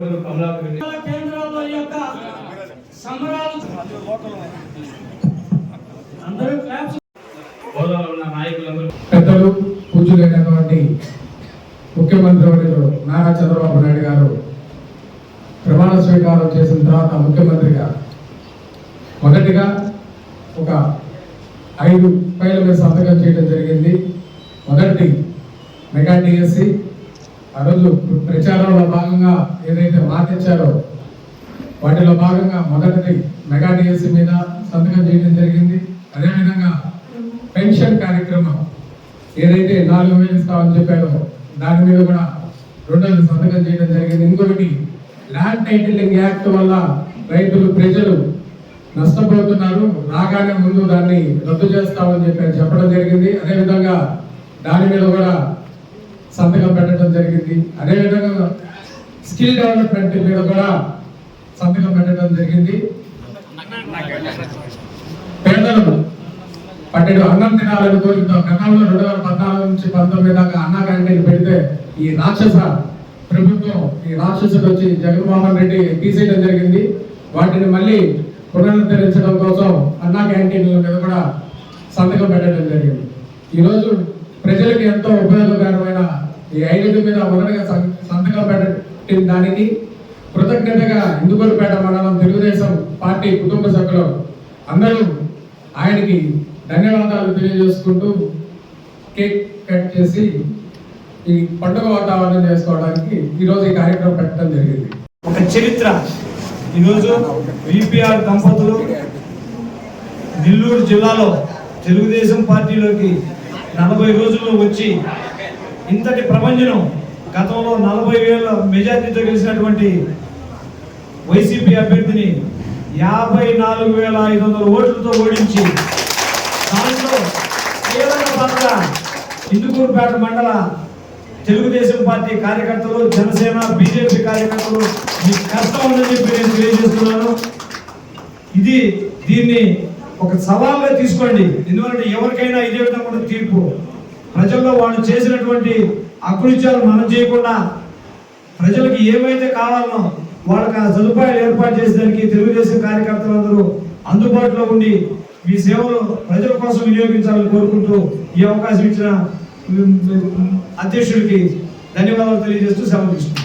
కేంద్రాల్లో ఈ యొక్క సంబరాలు అందరూ క్లాప్స్ పెద్దలు పూజలైనటువంటి ముఖ్యమంత్రి వర్యులు నారా చంద్రబాబు నాయుడు గారు ప్రమాణ స్వీకారం చేసిన తర్వాత ముఖ్యమంత్రిగా మొదటిగా ఒక ఐదు ఫైళ్ళ మీద సంతకం చేయడం జరిగింది. మొదటి మెగా డిఎస్సి ఆ రోజు ప్రచారంలో భాగంగా ఏదైతే మాటిచ్చారో వాటిలో భాగంగా మొదటిది మెగా డిఎస్సి మీద సంతకం చేయడం జరిగింది. అదేవిధంగా పెన్షన్ కార్యక్రమం ఏదైతే నాలుగు వేలు ఇస్తామని చెప్పారో దాని మీద కూడా రెండోది సంతకం చేయడం జరిగింది. ఇంకొకటి ల్యాండ్ టైటిలింగ్ యాక్ట్ వల్ల రైతులు ప్రజలు నష్టపోతున్నారు. రాగానే ముందు దాన్ని రద్దు చేస్తామని చెప్పి చెప్పడం జరిగింది. అదేవిధంగా దాని మీద కూడా సంతకం పెట్టడం జరిగింది. అదేవిధంగా స్కిల్ డెవలప్మెంట్ మీద కూడా సంతకం పెట్టడం జరిగింది. పేదలు పట్టెడు అన్నం తినాలని కోరుతాం గతంలో రెండు వేల పద్నాలుగు నుంచి పంతొమ్మిది దాకా అన్న క్యాంటీన్ పెడితే ఈ రాక్షస ప్రభుత్వం ఈ రాక్షసుడు వచ్చి జగన్మోహన్ రెడ్డి తీసేయడం జరిగింది. వాటిని మళ్ళీ పునరుద్ధరించడం కోసం అన్నా క్యాంటీన్ల మీద కూడా సంతకం పెట్టడం జరిగింది. ఈరోజు ప్రజలకు ఎంతో ఉపయోగకరమైన ఈ ఐదు మీద మొదటగా సంతకం పెట్టిన దానికి కృతజ్ఞతగా ఇందుకూరుపేట మండలం తెలుగుదేశం పార్టీ కుటుంబ సభ్యులు అందరూ ఆయనకి ధన్యవాదాలు తెలియజేసుకుంటూ కేక్ కట్ చేసి ఈ పండుగ వాతావరణం చేసుకోవడానికి ఈరోజు ఈ కార్యక్రమం పెట్టడం జరిగింది. ఒక చరిత్ర. ఈరోజు విపిఆర్ దంపతులు నెల్లూరు జిల్లాలో తెలుగుదేశం పార్టీలోకి నలభై రోజుల్లో వచ్చి ఇంతటి ప్రపంచం గతంలో నలభై వేల మెజార్టీతో గెలిచినటువంటి వైసీపీ అభ్యర్థిని యాభై నాలుగు వేల ఐదు వందల ఓట్లతో ఓడించి దాంట్లో కీలక పాత్ర ఇందుకూరుపేట మండల తెలుగుదేశం పార్టీ కార్యకర్తలు జనసేన బీజేపీ కార్యకర్తలు మీకు కష్టం ఉందని చెప్పి నేను తెలియజేస్తున్నాను. ఇది దీన్ని ఒక సవాల్గా తీసుకోండి. ఎందుకంటే ఎవరికైనా ఇదే విధంగా తీర్పు. ప్రజల్లో వాళ్ళు చేసినటువంటి అకృత్యాలు మనం చేయకుండా ప్రజలకు ఏమైతే కావాలనో వాళ్ళకి ఆ సదుపాయాలు ఏర్పాటు చేసేదానికి తెలుగుదేశం కార్యకర్తలందరూ అందుబాటులో ఉండి మీ సేవలు ప్రజల కోసం వినియోగించాలని కోరుకుంటూ ఈ అవకాశం ఇచ్చిన అధ్యక్షుడికి ధన్యవాదాలు తెలియజేస్తూ సెలవు తీసుకుంటాను